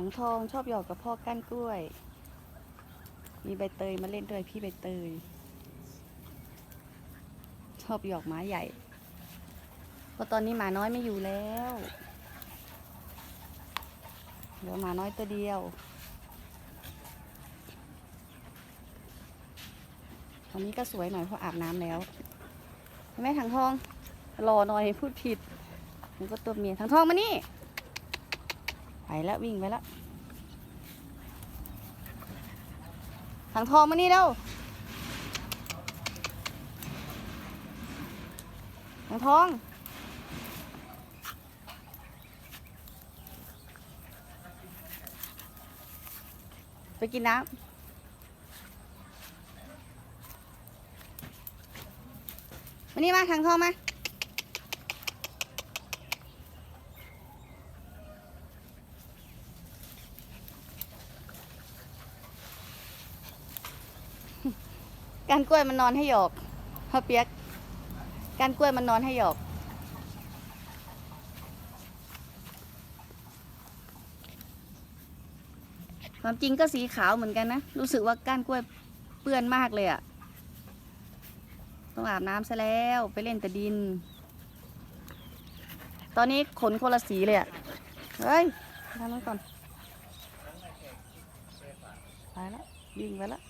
ถังทองชอบหยอกกับพ่อก้านกล้วย มีใบเตยมาเล่นด้วยพี่ใบเตย ชอบหยอกหมาใหญ่เพราะตอนนี้หมาน้อยไม่อยู่แล้วเหลือหมาน้อยตัวเดียววันนี้ก็สวยหน่อยเพราะอาบน้ำแล้วเห็นไหมถังทองรอหน่อยพูดผิดมันก็ตัวเมียถังทองมานี่ ไปแล้ววิ่งไปแล้วถังทองมานี่เร็วถังทองไปกินน้ำมานี่มาถังทองมา การกล้วยมันนอนให้หยอกพ่อเปียก การกล้วยมันนอนให้หยอก ความจริงก็สีขาวเหมือนกันนะ รู้สึกว่าก้านกล้วยเปื้อนมากเลยอะต้องอาบน้ำซะแล้วไปเล่นแต่ดิน ตอนนี้ขนคนละสีเลยอะเฮ้ยทำนั้นก่อน ไปแล้ววิ่งไปแล้ว